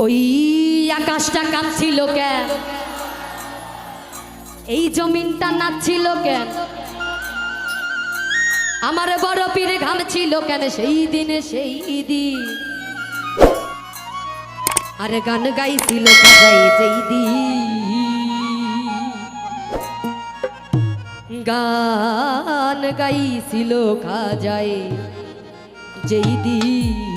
ওই আকাশটা কাঁদছিল কেন এই জমিনটা নাচছিল কেন আমার বড় পীর ঘাম ছিল কেন সেই দিনে, সেই দিন? আর গান গাইছিল যেই গান গাইছিল খা খাজাই যেই দিন।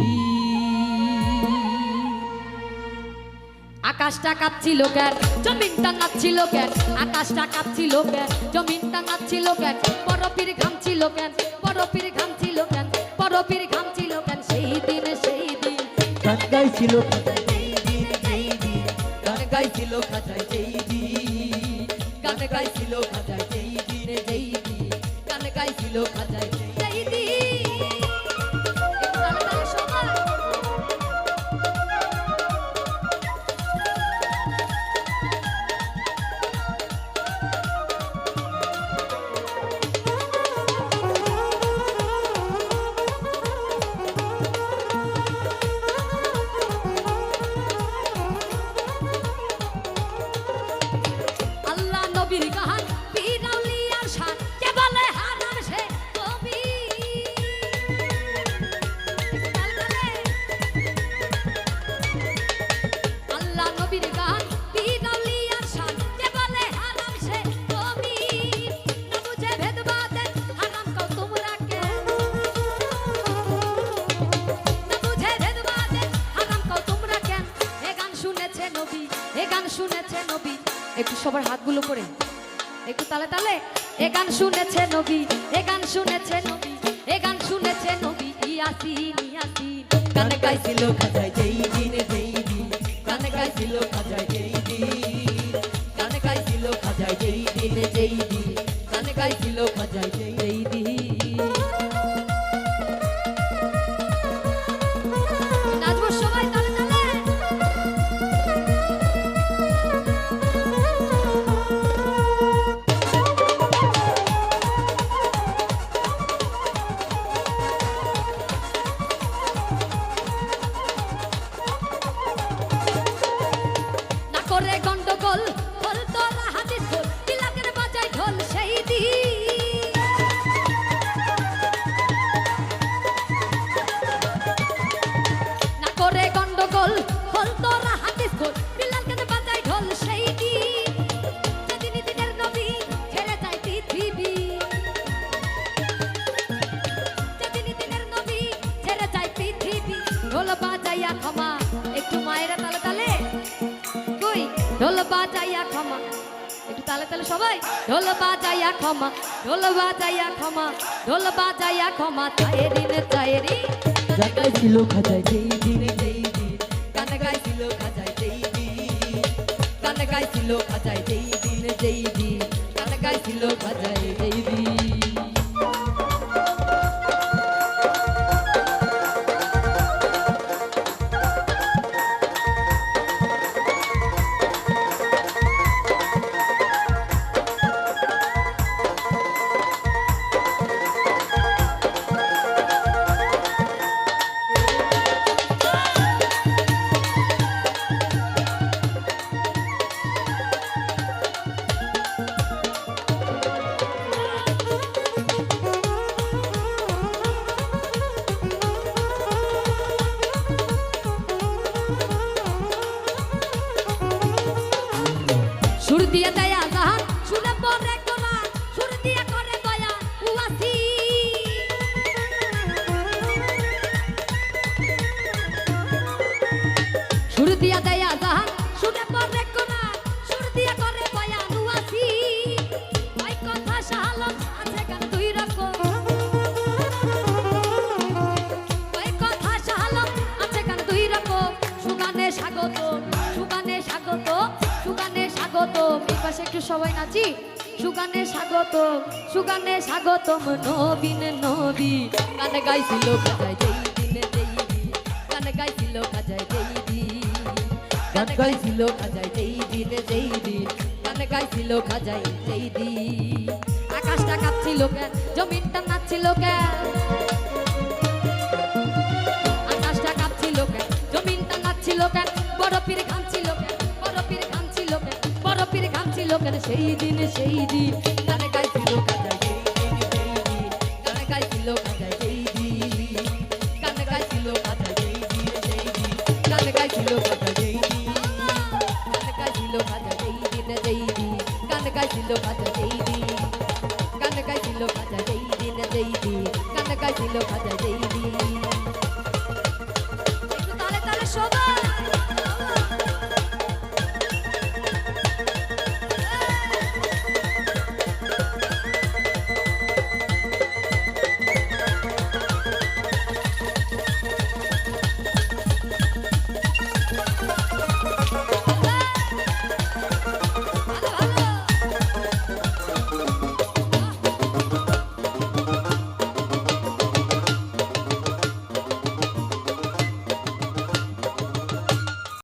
আকাশটা কাঁপছিল কেন? জমিনটা নাচছিল কেন? আকাশটা কাঁপছিল কেন? জমিনটা নাচছিল কেন? বরফির ঘামছিল কেন? বরফির ঘামছিল কেন? বরফির ঘামছিল কেন? সেই দিন সেই দিন। গাইছিল গান গাইছিল খাজায় যেই দিন। গাইছিল খাজায় যেই দিন গান গাইছিল খাজায় একটু সবার হাতগুলো করে একটু তালে তালে। এ গান শুনেছে নবী, এ গান শুনেছে নবী, এ গান শুনেছে নবী। ইয়াসিন ইয়াসিন। গান গাইছিল গাইছিল সবাই, ঢোল বাজাইয়া ক্ষমা, ঢোল বাজাইয়া ক্ষমা, ঢোল বাজাইয়া ক্ষমা, চায়েরি নে চায়েরি গান গাইছিল খাজাই যেই দিন যেই দিন। গান গাইছিল খাজায় যেই দিন। গান গাইছিল খাজায় যেই দিন যেই দিন। Привет, পাশে একটু সবাই নাচি। সুগানে স্বাগত, সুগানে স্বাগতম নবীন নবী। গান গাইছিল খাজায় যেই দিনে যেই গান গাইছিল খাজায় যেই দিন গান গাইছিল খাজায় যেই দিনে যেই দিন গান গাইছিল খাজায় যেই দিন আকাশটা কাঁপছিল কেন, জমিনটা নাচছিল কেন? কেন সেই দিন সেই দিন। গানে